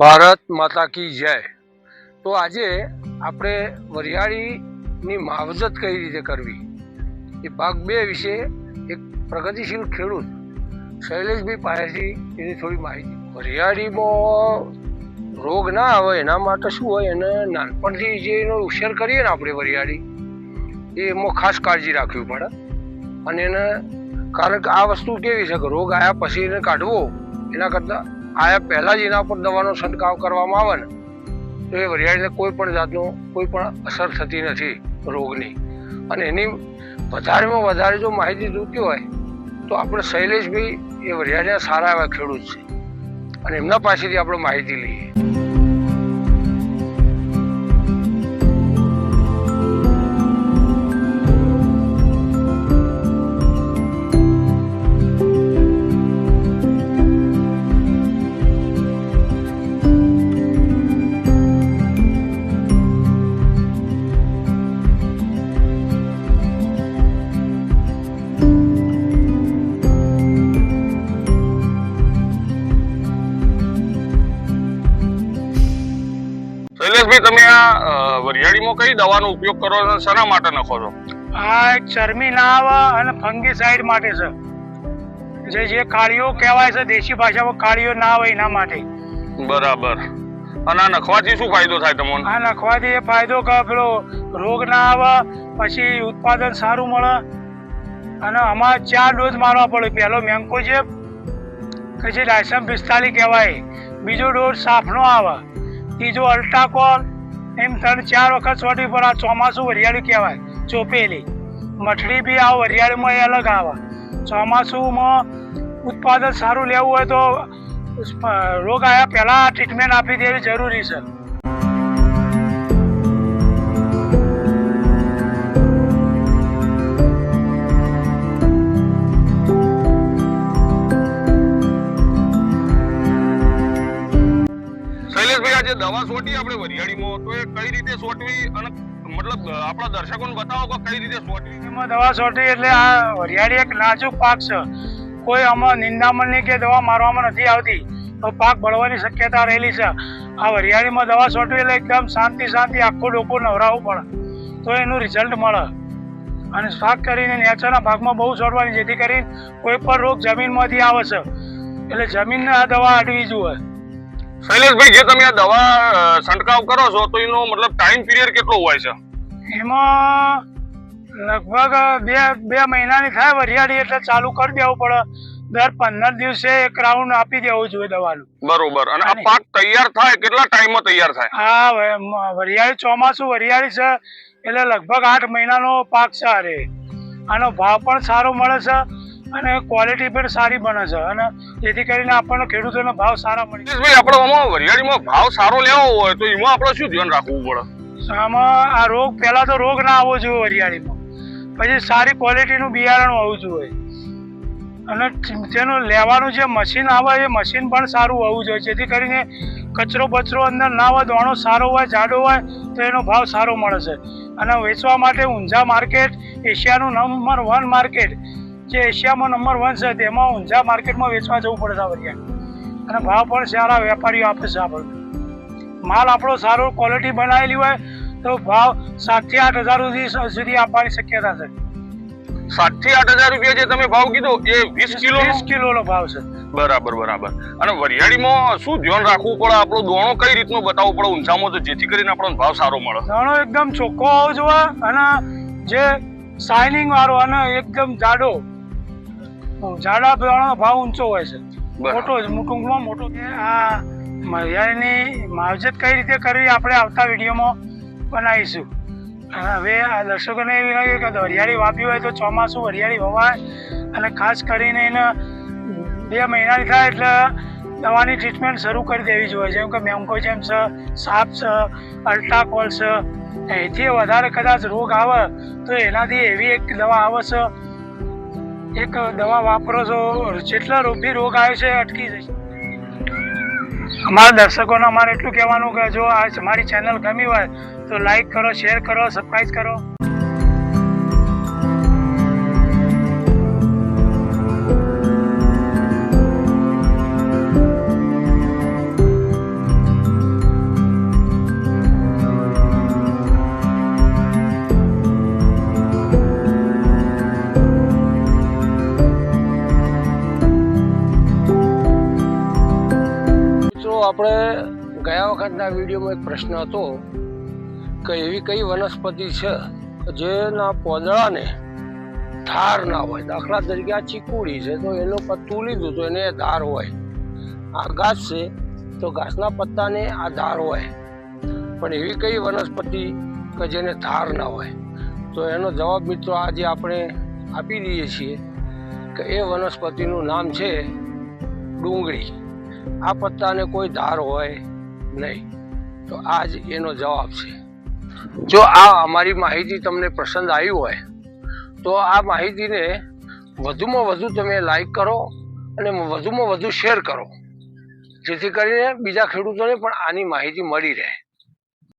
ભારત માતા કી જય. તો આજે આપણે વરિયાળીની માવજત કઈ રીતે કરવી? એ ભાગ બે વિશે એક પ્રગતિશીલ ખેડૂત શૈલેષભાઈ પાસેથી એની થોડી માહિતી. વરિયાળીમાં રોગ ના આવે એના માટે શું હોય? એને નાનપણથી જે એનો ઉછેર કરીએ ને આપણે વરિયાળી, એ એમાં ખાસ કાળજી રાખવી પડે. અને એને, કારણ કે આ વસ્તુ કેવી છે કે રોગ આવ્યા પછી એને કાઢવો એના કરતાં આયા પહેલાં જ એના પર દવાનો છંટકાવ કરવામાં આવે ને, તો એ વરિયાળીને કોઈ પણ જાતનો કોઈ પણ અસર થતી નથી રોગની. અને એની વધારેમાં વધારે જો માહિતી જોતી હોય, તો આપણે શૈલેષભાઈ એ વરિયાળીના સારા એવા ખેડૂત છે. અને એમના પાસેથી આપણે માહિતી લઈએ. શૈલેષભાઈ તમે આ વરિયાળીમાં કઈ દવાનો ઉપયોગ કરો છો? શાના માટે નાખો છો? આ ચરમી ના આવે અને ફંગીસાઇડ માટે છે. જે જે કાળીઓ કહેવાય છે દેશી ભાષામાં કાળીઓ ના આવે એના માટે. બરાબર. અને આ નખવાથી શું ફાયદો થાય તમને? આ નખવાથી એ ફાયદો કે પેલો રોગ ના આવે પછી ઉત્પાદન સારું મળે. અને આમાં ચાર ડોઝ મારવા પડે. પહેલો મેંકો છે કે જે ડાયસમ પિસ્તાલીસ કહેવાય. બીજો ડોઝ સાફનો આવે. ત્રીજો અલ્ટ્રાકોલ એમ ત્રણ ચાર વખત સોટી પર આ ચોમાસું વરિયાળી કહેવાય. ચોપેલી. મઠડી બી આ વરિયાળીમાં એ અલગ આવે. ચોમાસુમાં ઉત્પાદન સારું લેવું હોય તો રોગ આવ્યા પહેલાં ટ્રીટમેન્ટ આપી દેવી જરૂરી છે. શૈલેષભાઈ આ દવા સોટી આપણે વરિયાળીમાં તો એ કઈ રીતે સોટવી અને મતલબ આપણા દર્શકોને બતાવો કે કઈ રીતે સોટવી? એમાં દવા સોટી એટલે આ વરિયાળી એક નાજુક પાક છે. કોઈ આમાં નિંદામણની કે દવા મારવામાં નથી આવતી. તો પાક બળવાની શક્યતા રહેલી છે. આ વરિયાળીમાં દવા છોટવી એટલે એકદમ શાંતિ શાંતિ, આખું ડોકો નવરાવવું પડે. તો એનું રિઝલ્ટ મળે. અને શાક કરીને નેચરના ભાગમાં બહુ છોડવાની જેથી કરીને કોઈ પણ રોગ જમીનમાંથી આવે છે. એટલે જમીનને આ દવા અડવી જોઈએ. શૈલેષભાઈ જે તમે આ દવા છંટકાવ કરો છો તો એનો મતલબ ટાઈમ પીરિયડ કેટલો હોય છે? એમાં લગભગ બે બે મહિનાની થાય વરિયાળી એટલે ચાલુ કરી દેવું પડે. દર પંદર દિવસે એક રાઉન્ડ આપી દેવું જોઈએ દવાનું. બરોબર. અને આ પાક તૈયાર થાય કેટલા ટાઈમમાં તૈયાર થાય? હા વરિયાળી ચોમાસું વરિયાળી છે એટલે લગભગ આઠ મહિનાનો પાક છે અરે આનો ભાવ પણ સારો મળે છે. અને ક્વોલિટી પણ સારી બને છે. અને જેથી કરીને આપણને ખેડૂતોને ભાવ સારા મળી ભાઈ આપણે આમાં વરિયાળીમાં ભાવ સારો લેવો હોય તો એમાં આપણે શું ધ્યાન રાખવું પડે? આમાં આ રોગ પહેલા તો રોગ ના આવવો જોઈએ વરિયાળીમાં. પછી સારી ક્વોલિટીનું બિયારણ હોવું જોઈએ. અને તેનું લેવાનું જે મશીન આવે એ મશીન પણ સારું હોવું જોઈએ. જેથી કરીને કચરો બચરો અંદર ના હોય દોણો સારો હોય જાડો હોય તો એનો ભાવ સારો મળે છે. અને વેચવા માટે ઊંઝા માર્કેટ એશિયાનું નંબર વન માર્કેટ જે એશિયામાં નંબર વન છે તેમાં ઊંઝા માર્કેટમાં વેચવા જવું પડે છે વરિયાળી અને ભાવ પણ સારા વેપારીઓ આપે છે આપણને માલ આપણો સારો ક્વોલિટી બનાવેલી હોય તો ભાવ સાતથી આઠ હજાર સુધી સુધી આપવાની શક્યતા છે. સાતથી આઠ હજાર રૂપિયા જે તમે ભાવ કીધો એ વીસ કિલો વીસ કિલોનો? ભાવ છે. બરાબર બરાબર. અને વરિયાળીમાં શું ધ્યાન રાખવું પડે? આપણો દોણો કઈ રીતનો બતાવવો પડે ઊંચામાં તો જેથી કરીને આપણને ભાવ સારો મળે? દોણો એકદમ ચોખ્ખો હોવો જોઈએ અને જે શાઇનિંગ વાળો અને એકદમ જાડો જાડા દાણાનો ભાવ ઊંચો હોય છે. મોટો જ ટૂંકમાં મોટો કે આ મરિયાળીની માવજત કઈ રીતે કરવી આપણે આવતા વિડીયોમાં બનાવીશું. હવે આ દર્શકોને એવી લાગે કે હરિયાળી વાપી હોય તો ચોમાસું હરિયાળી વવાય અને ખાસ કરીને એને બે મહિનાની થાય એટલે દવાની ટ્રીટમેન્ટ શરૂ કરી દેવી જોઈએ. જેમ કે મેમ્કોજેમ છે સાપ છે અલ્ટ્રાકોલ છે. એથી વધારે કદાચ રોગ આવે તો એનાથી એવી એક દવા આવે છે એક દવા વાપરો છો, જેટલા બી રોગ આવે છે, અટકી જશે. અમારા દર્શકોને અમારે એટલું કહેવાનું કે જો આ મારી ચેનલ ગમી હોય, તો લાઈક કરો શેર કરો સબસ્ક્રાઈબ કરો. વખતના વિડીયોમાં એક પ્રશ્ન હતો કે એવી કઈ વનસ્પતિ છે જેના પોદળાને ધાર ના હોય? દાખલા તરીકે આ ચીકુડી છે, તો એનું પત્તું લીધું તો એને ધાર હોય. આ ઘાસ છે, તો ઘાસના પત્તાને આ ધાર હોય. પણ એવી કઈ વનસ્પતિ કે જેને ધાર ના હોય? તો એનો જવાબ મિત્રો આજે આપણે આપી દઈએ છીએ કે એ વનસ્પતિનું નામ છે ડુંગળી. આ પત્તાને કોઈ ધાર હોય નહીં. તો આ જ એનો જવાબ છે. જો આ અમારી માહિતી તમને પસંદ આવી હોય, તો આ માહિતીને વધુમાં વધુ તમે લાઈક કરો અને વધુમાં વધુ શેર કરો. જેથી કરીને બીજા ખેડૂતોને પણ આની માહિતી મળી રહે.